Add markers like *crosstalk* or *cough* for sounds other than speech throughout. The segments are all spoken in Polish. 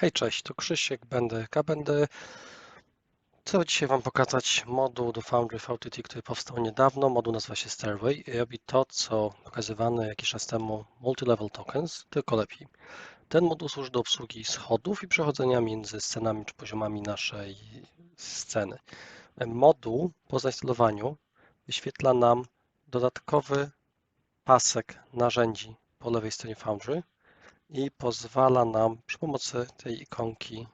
Hej, cześć, tu Krzysiek, będę K, będę Chcę dzisiaj Wam pokazać moduł do Foundry VTT, który powstał niedawno. Moduł nazywa się Stairway i robi to, co pokazywano jakiś czas temu Multilevel Tokens, tylko lepiej. Ten moduł służy do obsługi schodów i przechodzenia między scenami czy poziomami naszej sceny. Moduł po zainstalowaniu wyświetla nam dodatkowy pasek narzędzi po lewej stronie Foundry i pozwala nam przy pomocy tej ikonki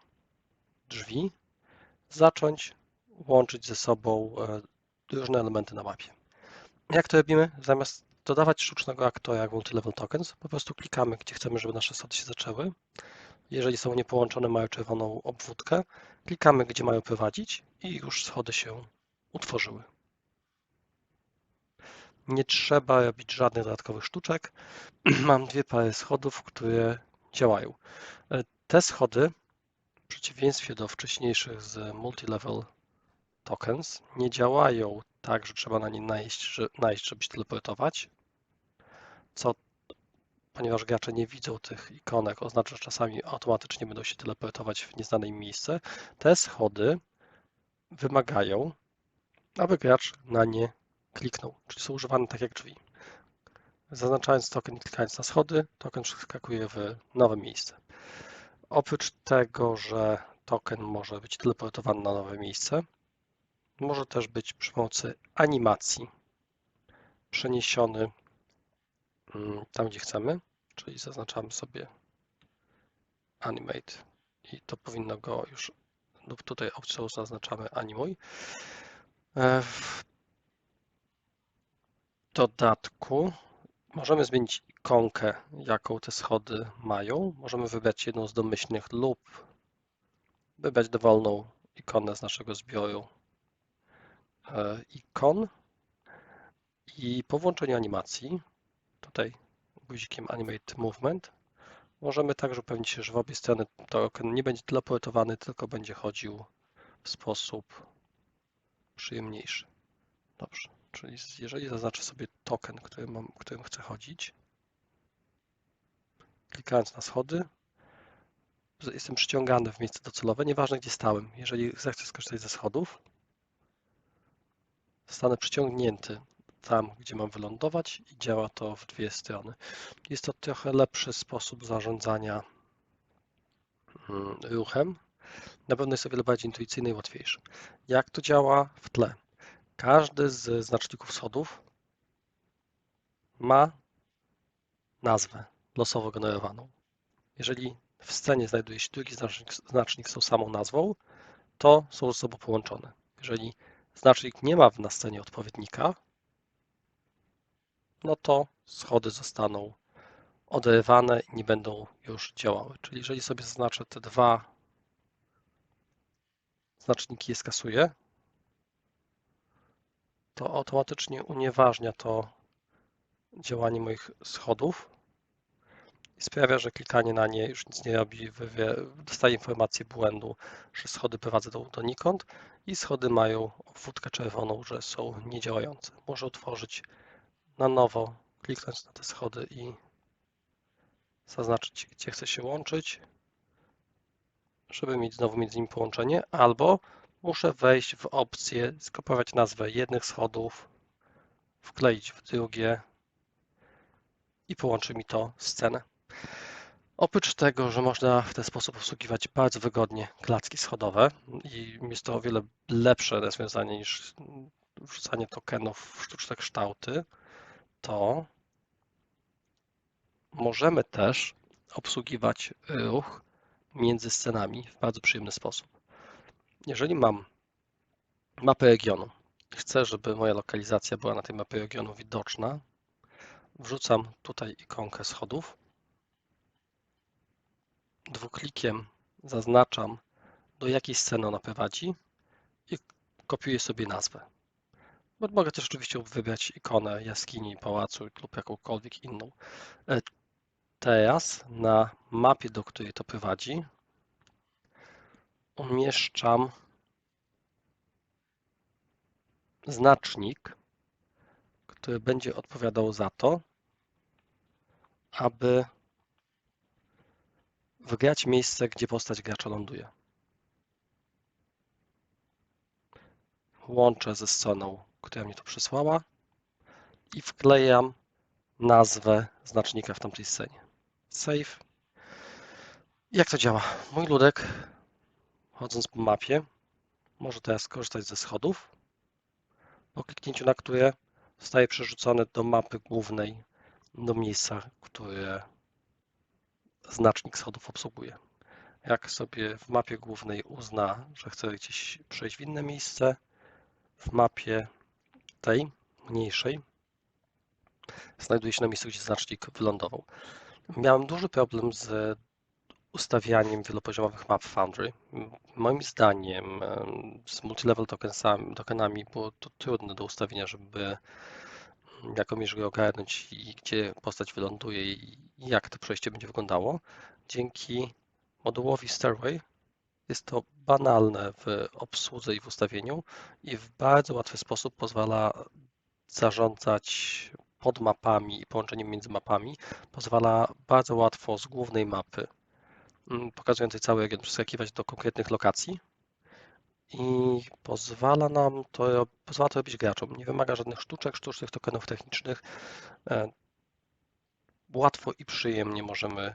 drzwi zacząć łączyć ze sobą e, różne elementy na mapie. Jak to robimy? Zamiast dodawać sztucznego aktora jak multilevel tokens, po prostu klikamy, gdzie chcemy, żeby nasze schody się zaczęły. Jeżeli są niepołączone, mają czerwoną obwódkę, klikamy, gdzie mają prowadzić i już schody się utworzyły. Nie trzeba robić żadnych dodatkowych sztuczek. *clears throat* Mam dwie pary schodów, które działają. E, te schody w przeciwieństwie do wcześniejszych z multilevel tokens nie działają tak, że trzeba na nie najeść, że, najeść żeby się teleportować, co ponieważ gracze nie widzą tych ikonek, oznacza, że czasami automatycznie będą się teleportować w nieznane im miejsce. Te schody wymagają, aby gracz na nie kliknął, czyli są używane tak jak drzwi. Zaznaczając token klikając na schody, token przeskakuje w nowe miejsce. Oprócz tego, że token może być teleportowany na nowe miejsce, może też być przy pomocy animacji przeniesiony mm, tam, gdzie chcemy, czyli zaznaczamy sobie animate i to powinno go już, lub tutaj opcją zaznaczamy animuj. Dodatku możemy zmienić ikonkę, jaką te schody mają. Możemy wybrać jedną z domyślnych lub wybrać dowolną ikonę z naszego zbioru e, ikon. I po włączeniu animacji, tutaj guzikiem Animate Movement, możemy także upewnić się, że w obie strony token nie będzie teleportowany, tylko będzie chodził w sposób przyjemniejszy. Dobrze, czyli jeżeli zaznaczę sobie token, który mam, którym chcę chodzić, klikając na schody, jestem przyciągany w miejsce docelowe, nieważne gdzie stałem. Jeżeli zechcę skorzystać ze schodów, zostanę przyciągnięty tam, gdzie mam wylądować i działa to w dwie strony. Jest to trochę lepszy sposób zarządzania mm, ruchem. Na pewno jest o wiele bardziej intuicyjny i łatwiejszy. Jak to działa w tle? Każdy z znaczników schodów ma nazwę losowo generowaną. Jeżeli w scenie znajduje się drugi znacznik, znacznik z tą samą nazwą, to są ze sobą połączone. Jeżeli znacznik nie ma na scenie odpowiednika, no to schody zostaną oderwane i nie będą już działały. Czyli jeżeli sobie zaznaczę te dwa znaczniki je skasuję, to automatycznie unieważnia to działanie moich schodów i sprawia, że klikanie na nie już nic nie robi, dostaje informację błędu, że schody prowadzą donikąd i schody mają obwódkę czerwoną, że są niedziałające. Może otworzyć na nowo, kliknąć na te schody i zaznaczyć, gdzie chce się łączyć, żeby mieć znowu między nimi połączenie, albo muszę wejść w opcję, skopiować nazwę jednych schodów, wkleić w drugie i połączy mi to scenę. Oprócz tego, że można w ten sposób obsługiwać bardzo wygodnie klatki schodowe i jest to o wiele lepsze rozwiązanie niż wrzucanie tokenów w sztuczne kształty, to możemy też obsługiwać ruch między scenami w bardzo przyjemny sposób. Jeżeli mam mapę regionu, chcę, żeby moja lokalizacja była na tej mapie regionu widoczna, wrzucam tutaj ikonkę schodów dwuklikiem zaznaczam, do jakiej sceny ona prowadzi i kopiuję sobie nazwę. Mogę też oczywiście wybrać ikonę jaskini, pałacu lub jakąkolwiek inną. E, teraz na mapie, do której to prowadzi, umieszczam znacznik, który będzie odpowiadał za to, aby wygrać miejsce, gdzie postać gracza ląduje. Łączę ze stroną, która mnie to przysłała i wklejam nazwę znacznika w tamtej scenie. Save. Jak to działa? Mój ludek, chodząc po mapie, może teraz skorzystać ze schodów, po kliknięciu na które zostaje przerzucony do mapy głównej, do miejsca, które znacznik schodów obsługuje. Jak sobie w mapie głównej uzna, że chce gdzieś przejść w inne miejsce, w mapie tej mniejszej znajduje się na miejscu, gdzie znacznik wylądował. Miałem duży problem z ustawianiem wielopoziomowych map Foundry. Moim zdaniem em, z multilevel tokensami, tokenami było to trudne do ustawienia, żeby jakąś grę ogarnąć i gdzie postać wyląduje i jak to przejście będzie wyglądało. Dzięki modułowi Stairway jest to banalne w obsłudze i w ustawieniu i w bardzo łatwy sposób pozwala zarządzać podmapami i połączeniem między mapami. Pozwala bardzo łatwo z głównej mapy mm, pokazującej cały region przeskakiwać do konkretnych lokacji i pozwala nam to, pozwala to robić graczom. Nie wymaga żadnych sztuczek, sztucznych tokenów technicznych. E, Łatwo i przyjemnie możemy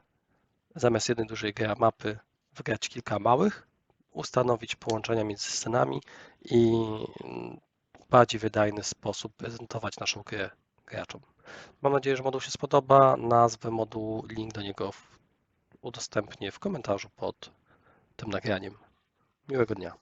zamiast jednej dużej gry mapy wygrać kilka małych, ustanowić połączenia między scenami i w bardziej wydajny sposób prezentować naszą grę graczom. Mam nadzieję, że moduł się spodoba. Nazwę modułu, link do niego udostępnię w komentarzu pod tym nagraniem. Miłego dnia.